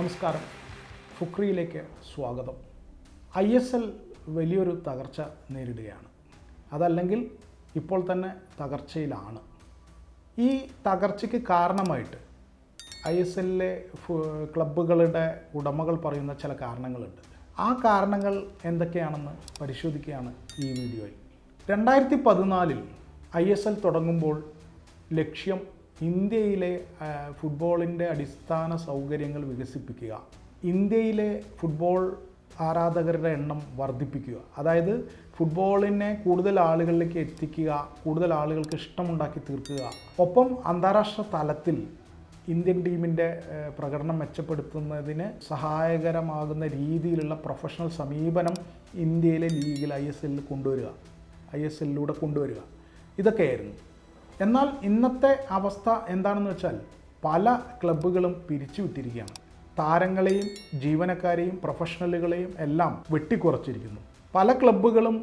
നമസ്കാരം. ഫുക്രിയിലേക്ക് സ്വാഗതം. I S L വലിയൊരു തകർച്ച നേരിടുകയാണ്. അതല്ലെങ്കിൽ ഇപ്പോൾ തന്നെ തകർച്ചയിലാണ്. ഈ തകർച്ചയ്ക്ക് കാരണമായിട്ട് ഐ എസ് എല്ലിലെ ക്ലബ്ബുകളുടെ ഉടമകൾ പറയുന്ന ചില കാരണങ്ങളുണ്ട്. ആ കാരണങ്ങൾ എന്തൊക്കെയാണെന്ന് പരിശോധിക്കുകയാണ് ഈ വീഡിയോയിൽ. രണ്ടായിരത്തി പതിനാലിൽ ഐ എസ് എൽ തുടങ്ങുമ്പോൾ ലക്ഷ്യം ഇന്ത്യയിലെ ഫുട്ബോളിന്റെ അടിസ്ഥാന സൗകര്യങ്ങൾ വികസിപ്പിക്കുക. ഇന്ത്യയിലെ ഫുട്ബോൾ ആരാധകരുടെ എണ്ണം വർദ്ധിപ്പിക്കുക. അതായത് ഫുട്ബോളിനെ കൂടുതൽ ആളുകളിലേക്ക് എത്തിക്കുക കൂടുതൽ ആളുകൾക്ക് ഇഷ്ടമുണ്ടാക്കി തീർക്കുക. ഒപ്പം അന്താരാഷ്ട്ര തലത്തിൽ ഇന്ത്യൻ ടീമിന്റെ പ്രകടനം മെച്ചപ്പെടുത്തുന്നതിന് സഹായകരമാകുന്ന രീതിയിലുള്ള പ്രൊഫഷണൽ സമീപനം ഇന്ത്യയിലെ ലീഗിൽ ഐ എസ് എല്ലിൽ കൊണ്ടുവരിക. ഐ എസ് എല്ലിലൂടെ കൊണ്ടുവരിക. ഇതൊക്കെയായിരുന്നു. എന്നാൽ ഇന്നത്തെ അവസ്ഥ എന്താണെന്ന് വെച്ചാൽ പല ക്ലബ്ബുകളും പിരിച്ചുവിട്ടിരിക്കുകയാണ്. താരങ്ങളെയും ജീവനക്കാരെയും പ്രൊഫഷണലുകളെയും എല്ലാം വെട്ടിക്കുറച്ചിരിക്കുന്നു. പല ക്ലബ്ബുകളും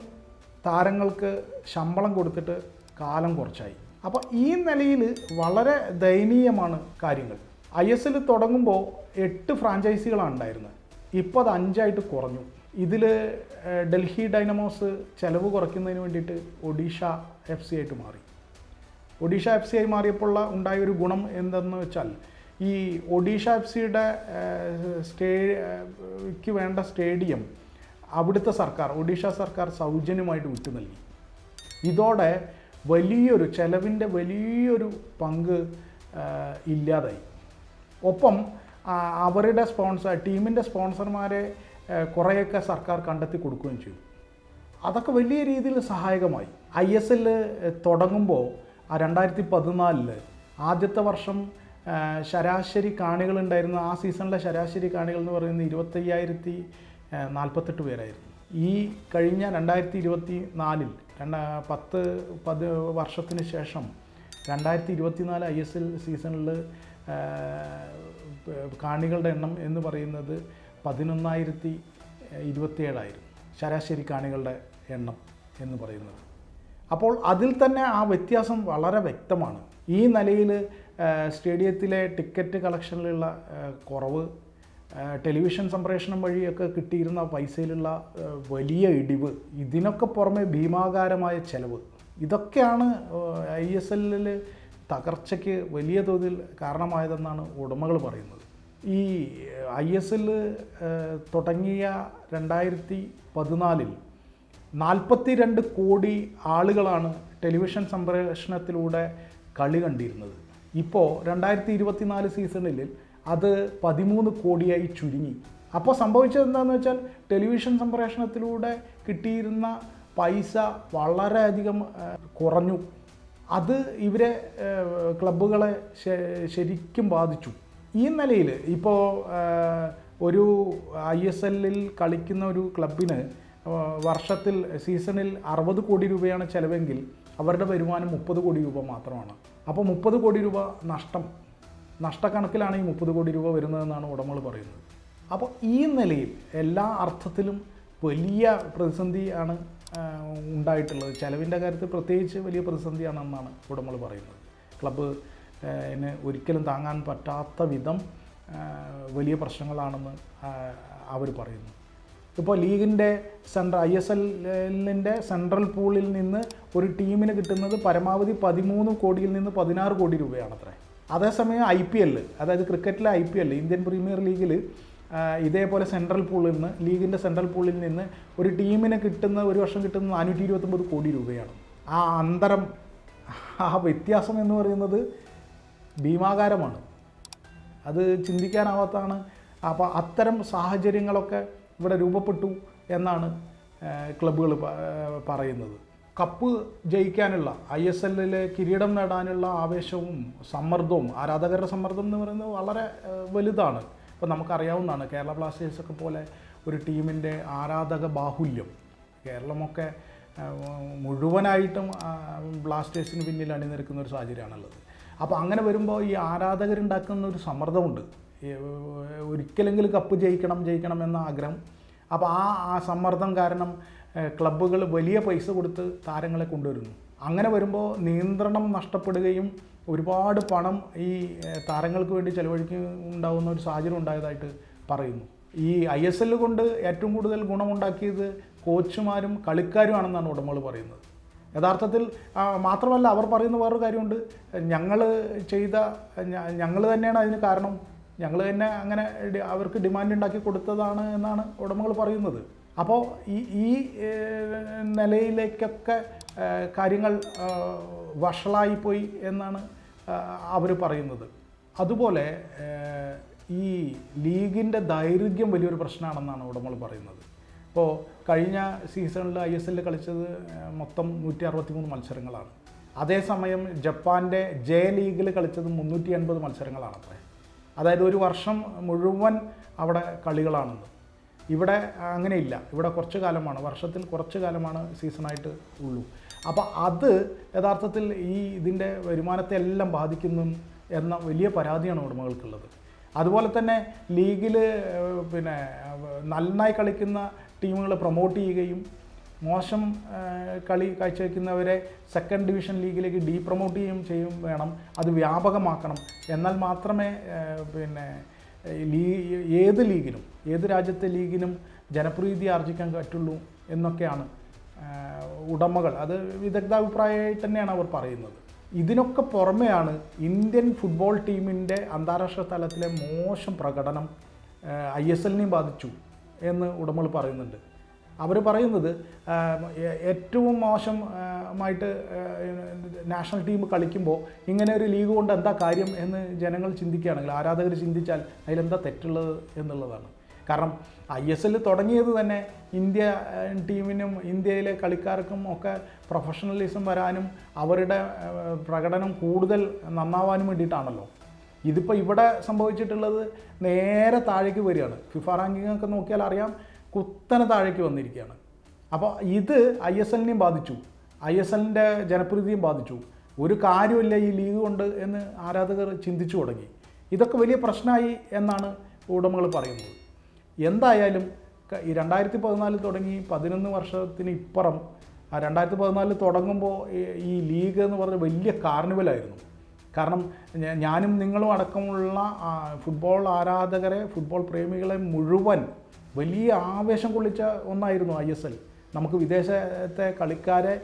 താരങ്ങൾക്ക് ശമ്പളം കൊടുത്തിട്ട് കാലം കുറച്ചായി. അപ്പോൾ ഈ നിലയിൽ വളരെ ദയനീയമാണ് കാര്യങ്ങൾ. ഐ എസ് എൽ തുടങ്ങുമ്പോൾ എട്ട് ഫ്രാഞ്ചൈസികളാണ് ഉണ്ടായിരുന്നത്. ഇപ്പോൾ അത് അഞ്ചായിട്ട് കുറഞ്ഞു. ഇതിൽ ഡൽഹി ഡൈനമോസ് ചെലവ് കുറയ്ക്കുന്നതിന് വേണ്ടിയിട്ട് ഒഡീഷ എഫ് സി ആയിട്ട് മാറി. ഒഡീഷ എഫ് ആയി മാറിയപ്പോൾ ഉണ്ടായ ഒരു ഗുണം എന്തെന്ന് വെച്ചാൽ ഈ ഒഡീഷ എഫ് സിയുടെ സ്റ്റേക്ക് വേണ്ട സ്റ്റേഡിയം അവിടുത്തെ സർക്കാർ ഒഡീഷ സർക്കാർ സൗജന്യമായിട്ട് വിട്ടു നൽകി. ഇതോടെ വലിയൊരു ചെലവിന്റെ വലിയൊരു പങ്ക് ഇല്ലാതായി. ഒപ്പം അവരുടെ സ്പോൺസർ ടീമിന്റെ സ്പോൺസർമാരെ കുറേയൊക്കെ സർക്കാർ കണ്ടെത്തി കൊടുക്കുകയും ചെയ്തു. അതൊക്കെ വലിയ രീതിയിൽ സഹായകമായി. ഐ എസ് എൽ തുടങ്ങുമ്പോൾ ആ രണ്ടായിരത്തി പതിനാലിൽ ആദ്യത്തെ വർഷം ശരാശരി കാണികൾ ഉണ്ടായിരുന്ന. ആ സീസണിലെ ശരാശരി കാണികൾ എന്ന് പറയുന്നത് ഇരുപത്തയ്യായിരത്തി നാൽപ്പത്തെട്ട് പേരായിരുന്നു. ഈ കഴിഞ്ഞ രണ്ടായിരത്തി ഇരുപത്തി നാലിൽ രണ്ട പത്ത് പത് വർഷത്തിന് ശേഷം രണ്ടായിരത്തി ഇരുപത്തിനാല് ഐ എസ് എൽ സീസണിൽ കാണികളുടെ എണ്ണം എന്ന് പറയുന്നത് പതിനൊന്നായിരത്തി ഇരുപത്തിയേഴായിരുന്നു. ശരാശരി കാണികളുടെ എണ്ണം എന്ന് പറയുന്നത്. അപ്പോൾ അതിൽ തന്നെ ആ വ്യത്യാസം വളരെ വ്യക്തമാണ്. ഈ നിലയിൽ സ്റ്റേഡിയത്തിലെ ടിക്കറ്റ് കളക്ഷനിലുള്ള കുറവ് ടെലിവിഷൻ സംപ്രേഷണം വഴിയൊക്കെ കിട്ടിയിരുന്ന പൈസയിലുള്ള വലിയ ഇടിവ് ഇതിനൊക്കെ പുറമെ ഭീമാകാരമായ ചെലവ് ഇതൊക്കെയാണ് ഐ എസ് എല്ലിൽ തകർച്ചയ്ക്ക് വലിയ തോതിൽ കാരണമായതെന്നാണ് ഉടമകൾ പറയുന്നത്. ഈ ഐ എസ് എൽ തുടങ്ങിയ രണ്ടായിരത്തി പതിനാലിൽ നാൽപ്പത്തി രണ്ട് കോടി ആളുകളാണ് ടെലിവിഷൻ സംപ്രേഷണത്തിലൂടെ കളി കണ്ടിരുന്നത്. ഇപ്പോൾ രണ്ടായിരത്തി ഇരുപത്തിനാല് സീസണിൽ അത് പതിമൂന്ന് കോടിയായി ചുരുങ്ങി. അപ്പോൾ സംഭവിച്ചത് എന്താണെന്ന് വെച്ചാൽ ടെലിവിഷൻ സംപ്രേഷണത്തിലൂടെ കിട്ടിയിരുന്ന പൈസ വളരെയധികം കുറഞ്ഞു. അത് ഇവരെ ക്ലബ്ബുകളെ ശരിക്കും ബാധിച്ചു. ഈ നിലയിൽ ഇപ്പോൾ ഒരു ഐ എസ് എല്ലിൽ കളിക്കുന്ന ഒരു ക്ലബിന് വർഷത്തിൽ സീസണിൽ അറുപത് കോടി രൂപയാണ് ചിലവെങ്കിൽ അവരുടെ വരുമാനം മുപ്പത് കോടി രൂപ മാത്രമാണ്. അപ്പോൾ മുപ്പത് കോടി രൂപ നഷ്ടം നഷ്ടക്കണക്കിലാണ് ഈ മുപ്പത് കോടി രൂപ വരുന്നതെന്നാണ് ഉടമകൾ പറയുന്നത്. അപ്പോൾ ഈ നിലയിൽ എല്ലാ അർത്ഥത്തിലും വലിയ പ്രതിസന്ധിയാണ് ഉണ്ടായിട്ടുള്ളത്. ചിലവിന്റെ കാര്യത്തിൽ പ്രത്യേകിച്ച് വലിയ പ്രതിസന്ധിയാണെന്നാണ് ഉടമകൾ പറയുന്നത്. ക്ലബ്ബ് ഒരിക്കലും താങ്ങാൻ പറ്റാത്ത വിധം വലിയ പ്രശ്നങ്ങളാണെന്ന് അവർ പറയുന്നു. ഇപ്പോൾ ലീഗിന്റെ സെൻട്രൽ ഐ എസ് എല്ലിന്റെ സെൻട്രൽ പൂളിൽ നിന്ന് ഒരു ടീമിന് കിട്ടുന്നത് പരമാവധി പതിമൂന്ന് കോടിയിൽ നിന്ന് പതിനാറ് കോടി രൂപയാണത്രേ. അതേസമയം ഐ പി എല്ല് അതായത് ക്രിക്കറ്റിലെ I P L Indian premier ലീഗിൽ ഇതേപോലെ സെൻട്രൽ പൂളിൽ നിന്ന് ലീഗിന്റെ സെൻട്രൽ പൂളിൽ നിന്ന് ഒരു ടീമിന് കിട്ടുന്ന ഒരു വർഷം കിട്ടുന്ന നാനൂറ്റി ഇരുപത്തൊമ്പത് കോടി രൂപയാണ്. ആ അന്തരം ആ വ്യത്യാസം എന്ന് പറയുന്നത് ഭീമാകാരമാണ്. അത് ചിന്തിക്കാനാവാത്തതാണ്. അപ്പോൾ അത്തരം സാഹചര്യങ്ങളൊക്കെ ഇവിടെ രൂപപ്പെട്ടു എന്നാണ് ക്ലബ്ബുകൾ പറയുന്നത്. കപ്പ് ജയിക്കാനുള്ള ഐ എസ് എല്ലിലെ കിരീടം നേടാനുള്ള ആവേശവും സമ്മർദ്ദവും ആരാധകരുടെ സമ്മർദ്ദം എന്ന് പറയുന്നത് വളരെ വലുതാണ്. ഇപ്പോൾ നമുക്കറിയാവുന്നതാണ് കേരള ബ്ലാസ്റ്റേഴ്സൊക്കെ പോലെ ഒരു ടീമിന്റെ ആരാധക ബാഹുല്യം. കേരളമൊക്കെ മുഴുവനായിട്ടും ബ്ലാസ്റ്റേഴ്സിന് പിന്നിൽ അണിനിരക്കുന്ന ഒരു സാഹചര്യമാണുള്ളത്. അപ്പോൾ അങ്ങനെ വരുമ്പോൾ ഈ ആരാധകരുണ്ടാക്കുന്ന ഒരു സമ്മർദ്ദമുണ്ട്. ഒരിക്കലെങ്കിലും കപ്പ് ജയിക്കണം ജയിക്കണം എന്ന ആഗ്രഹം. അപ്പോൾ ആ ആ സമ്മർദ്ദം കാരണം ക്ലബ്ബുകൾ വലിയ പൈസ കൊടുത്ത് താരങ്ങളെ കൊണ്ടുവരുന്നു. അങ്ങനെ വരുമ്പോൾ നിയന്ത്രണം നഷ്ടപ്പെടുകയും ഒരുപാട് പണം ഈ താരങ്ങൾക്ക് വേണ്ടി ചെലവഴിക്കുക ഒരു സാഹചര്യം ഉണ്ടായതായിട്ട് പറയുന്നു. ഈ ഐ എസ് എൽ കൊണ്ട് ഏറ്റവും കൂടുതൽ ഗുണമുണ്ടാക്കിയത് കോച്ചുമാരും കളിക്കാരുമാണെന്നാണ് ഉടമകൾ പറയുന്നത്. യഥാർത്ഥത്തിൽ മാത്രമല്ല അവർ പറയുന്ന വേറൊരു കാര്യമുണ്ട്. ഞങ്ങൾ ചെയ്ത ഞങ്ങൾ തന്നെയാണ് അതിന് കാരണം. ഞങ്ങൾ തന്നെ അങ്ങനെ അവർക്ക് ഡിമാൻഡ് ഉണ്ടാക്കി കൊടുത്തതാണ് എന്നാണ് ഉടമകൾ പറയുന്നത്. അപ്പോൾ ഈ ഈ നിലയിലേക്കൊക്കെ കാര്യങ്ങൾ വഷളായിപ്പോയി എന്നാണ് അവർ പറയുന്നത്. അതുപോലെ ഈ ലീഗിന്റെ ദൈർഘ്യം വലിയൊരു പ്രശ്നമാണെന്നാണ് ഉടമകൾ പറയുന്നത്. ഇപ്പോൾ കഴിഞ്ഞ സീസണിൽ ഐ എസ് എല്ലിൽ കളിച്ചത് മൊത്തം നൂറ്റി അറുപത്തി മൂന്ന് മത്സരങ്ങളാണ്. അതേസമയം ജപ്പാന്റെ ജെ ലീഗിൽ കളിച്ചത് മുന്നൂറ്റി എൺപത് മത്സരങ്ങളാണ്. അതായത് ഒരു വർഷം മുഴുവൻ അവിടെ കളികളാണെന്ന് ഇവിടെ അങ്ങനെയില്ല. ഇവിടെ കുറച്ച് കാലമാണ്. വർഷത്തിൽ കുറച്ച് കാലമാണ് സീസണായിട്ട് ഉള്ളൂ. അപ്പോൾ അത് യഥാർത്ഥത്തിൽ ഈ ഇതിന്റെ വരുമാനത്തെ എല്ലാം ബാധിക്കുന്നു എന്ന വലിയ പരാതിയാണ് ഉടമകൾക്കുള്ളത് അതുപോലെ തന്നെ ലീഗിൽ പിന്നെ നന്നായി കളിക്കുന്ന ടീമുകൾ പ്രൊമോട്ട് ചെയ്യുകയും മോശം കളി കാഴ്ചവെക്കുന്നവരെ സെക്കൻഡ് ഡിവിഷൻ ലീഗിലേക്ക് ഡീ പ്രൊമോട്ട് ചെയ്യുകയും ചെയ്യും വേണം. അത് വ്യാപകമാക്കണം. എന്നാൽ മാത്രമേ പിന്നെ ലീ ഏത് ലീഗിനും ഏത് രാജ്യത്തെ ലീഗിനും ജനപ്രീതി ആർജിക്കാൻ പറ്റുള്ളൂ എന്നൊക്കെയാണ് ഉടമകൾ. അത് വിദഗ്ധാഭിപ്രായമായിട്ട് തന്നെയാണ് അവർ പറയുന്നത്. ഇതിനൊക്കെ പുറമെയാണ് ഇന്ത്യൻ ഫുട്ബോൾ ടീമിന്റെ അന്താരാഷ്ട്ര തലത്തിലെ മോശം പ്രകടനം ഐ എസ് എല്ലിനെയും ബാധിച്ചു എന്ന് ഉടമകൾ പറയുന്നുണ്ട്. അവർ പറയുന്നത് ഏറ്റവും മോശമായിട്ട് നാഷണൽ ടീം കളിക്കുമ്പോൾ ഇങ്ങനെ ഒരു ലീഗ് കൊണ്ട് എന്താ കാര്യം എന്ന് ജനങ്ങൾ ചിന്തിക്കുകയാണെങ്കിൽ ആരാധകർ ചിന്തിച്ചാൽ അതിലെന്താ തെറ്റുള്ളത് എന്നുള്ളതാണ്. കാരണം ഐ എസ് എൽ തുടങ്ങിയത് തന്നെ ഇന്ത്യ ടീമിനും ഇന്ത്യയിലെ കളിക്കാർക്കും ഒക്കെ പ്രൊഫഷണലിസം വരാനും അവരുടെ പ്രകടനം കൂടുതൽ നന്നാവാനും വേണ്ടിയിട്ടാണല്ലോ. ഇതിപ്പോൾ ഇവിടെ സംഭവിച്ചിട്ടുള്ളത് നേരെ താഴേക്ക് വരികയാണ്. ഫിഫ റാങ്കിങ്ങൊക്കെ നോക്കിയാൽ അറിയാം കുത്തനെ താഴേക്ക് വന്നിരിക്കുകയാണ്. അപ്പോൾ ഇത് ഐ എസ് എല്ലിനെയും ബാധിച്ചു. ഐ എസ് എല്ലിന്റെ ജനപ്രീതിയും ബാധിച്ചു. ഒരു കാര്യമില്ല ഈ ലീഗ് കൊണ്ട് എന്ന് ആരാധകർ ചിന്തിച്ചു തുടങ്ങി. ഇതൊക്കെ വലിയ പ്രശ്നമായി എന്നാണ് ഉടമകൾ പറയുന്നത്. എന്തായാലും ഈ രണ്ടായിരത്തി പതിനാലിൽ തുടങ്ങി പതിനൊന്ന് വർഷത്തിന് ഇപ്പുറം രണ്ടായിരത്തി പതിനാലിൽ തുടങ്ങുമ്പോൾ ഈ ലീഗ് എന്ന് പറഞ്ഞ വലിയ കാർണിവലായിരുന്നു. കാരണം ഞാനും നിങ്ങളും അടക്കമുള്ള ഫുട്ബോൾ ആരാധകരെ ഫുട്ബോൾ പ്രേമികളെ മുഴുവൻ വലിയ ആവേശം കൊള്ളിച്ച ഒന്നായിരുന്നു ഐ എസ് എൽ. നമുക്ക് വിദേശത്തെ കളിക്കാരെ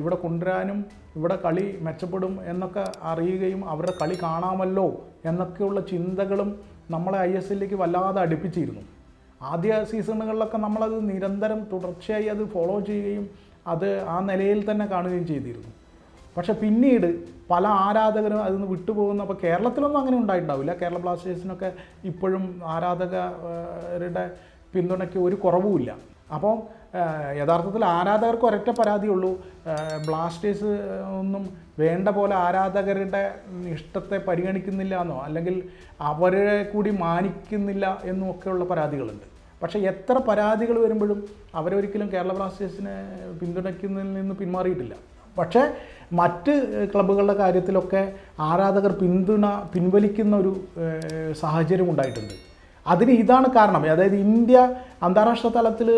ഇവിടെ കൊണ്ടുവരാനും ഇവിടെ കളി മെച്ചപ്പെടും എന്നൊക്കെ അറിയുകയും അവരുടെ കളി കാണാമല്ലോ എന്നൊക്കെയുള്ള ചിന്തകളും നമ്മളെ ഐ എസ് എല്ലിലേക്ക് വല്ലാതെ അടുപ്പിച്ചിരുന്നു. ആദ്യ സീസണുകളിലൊക്കെ നമ്മളത് നിരന്തരം തുടർച്ചയായി അത് ഫോളോ ചെയ്യുകയും അത് ആ നിലയിൽ തന്നെ കാണുകയും ചെയ്തിരുന്നു. പക്ഷെ പിന്നീട് പല ആരാധകരും അതിൽ നിന്ന് വിട്ടുപോകുന്ന അപ്പോൾ കേരളത്തിലൊന്നും അങ്ങനെ ഉണ്ടായിട്ടുണ്ടാവില്ല. കേരള ബ്ലാസ്റ്റേഴ്സിനൊക്കെ ഇപ്പോഴും ആരാധകരുടെ പിന്തുണയ്ക്ക് ഒരു കുറവുമില്ല. അപ്പോൾ യഥാർത്ഥത്തിൽ ആരാധകർക്ക് ഒരൊറ്റ പരാതിയുള്ളൂ. ബ്ലാസ്റ്റേഴ്സ് ഒന്നും വേണ്ട പോലെ ആരാധകരുടെ ഇഷ്ടത്തെ പരിഗണിക്കുന്നില്ല എന്നോ അല്ലെങ്കിൽ അവരെ കൂടി മാനിക്കുന്നില്ല എന്നും ഒക്കെയുള്ള പരാതികളുണ്ട്. പക്ഷേ എത്ര പരാതികൾ വരുമ്പോഴും അവരൊരിക്കലും കേരള ബ്ലാസ്റ്റേഴ്സിനെ പിന്തുണയ്ക്കുന്നതിൽ നിന്ന് പിന്മാറിയിട്ടില്ല. പക്ഷേ മറ്റ് ക്ലബ്ബുകളുടെ കാര്യത്തിലൊക്കെ ആരാധകർ പിന്തുണ പിൻവലിക്കുന്ന ഒരു സാഹചര്യം ഉണ്ടായിട്ടുണ്ട്. അതിന് ഇതാണ് കാരണം. അതായത് ഇന്ത്യ അന്താരാഷ്ട്ര തലത്തിൽ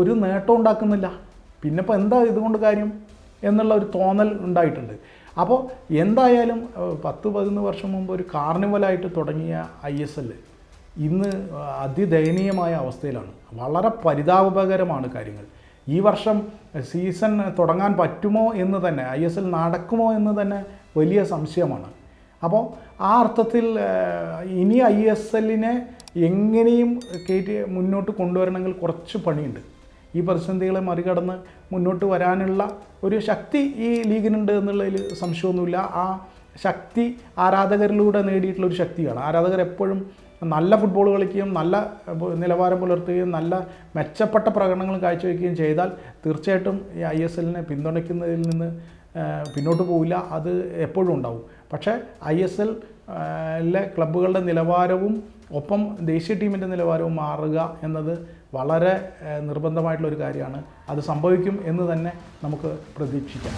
ഒരു നേട്ടം ഉണ്ടാക്കുന്നില്ല. പിന്നെ ഇപ്പോൾ എന്താ ഇതുകൊണ്ട് കാര്യം എന്നുള്ള ഒരു തോന്നൽ ഉണ്ടായിട്ടുണ്ട്. അപ്പോൾ എന്തായാലും പത്ത് പതിനൊന്ന് വർഷം മുമ്പ് ഒരു കാർണിവലായിട്ട് തുടങ്ങിയ ഐ എസ് എൽ ഇന്ന് അതിദയനീയമായ അവസ്ഥയിലാണ്. വളരെ പരിതാപകരമാണ് കാര്യങ്ങൾ. ഈ വർഷം സീസൺ തുടങ്ങാൻ പറ്റുമോ എന്ന് തന്നെ ഐ എസ് എൽ നടക്കുമോ എന്ന് തന്നെ വലിയ സംശയമാണ്. അപ്പോൾ ആ അർത്ഥത്തിൽ ഇനി ഐ എസ് എല്ലിനെ എങ്ങനെയും കയറ്റി മുന്നോട്ട് കൊണ്ടുവരണമെങ്കിൽ കുറച്ച് പണിയുണ്ട്. ഈ പ്രതിസന്ധികളെ മറികടന്ന് മുന്നോട്ട് വരാനുള്ള ഒരു ശക്തി ഈ ലീഗിനുണ്ട് എന്നുള്ളതിൽ സംശയമൊന്നുമില്ല. ആ ശക്തി ആരാധകരിലൂടെ നേടിയിട്ടുള്ള ഒരു ശക്തിയാണ്. ആരാധകർ എപ്പോഴും നല്ല ഫുട്ബോൾ കളിക്കുകയും നല്ല നിലവാരം പുലർത്തുകയും നല്ല മെച്ചപ്പെട്ട പ്രകടനങ്ങൾ കാഴ്ചവെക്കുകയും ചെയ്താൽ തീർച്ചയായിട്ടും ഈ ഐ എസ് എല്ലിനെ പിന്തുണയ്ക്കുന്നതിൽ നിന്ന് പിന്നോട്ട് പോവില്ല. അത് എപ്പോഴും ഉണ്ടാവും. പക്ഷേ ഐ എസ് എൽ ലെ ക്ലബ്ബുകളുടെ നിലവാരവും ഒപ്പം ദേശീയ ടീമിന്റെ നിലവാരവും മാറുക എന്നത് വളരെ നിർബന്ധമായിട്ടുള്ളൊരു കാര്യമാണ്. അത് സംഭവിക്കും എന്ന് തന്നെ നമുക്ക് പ്രതീക്ഷിക്കാം.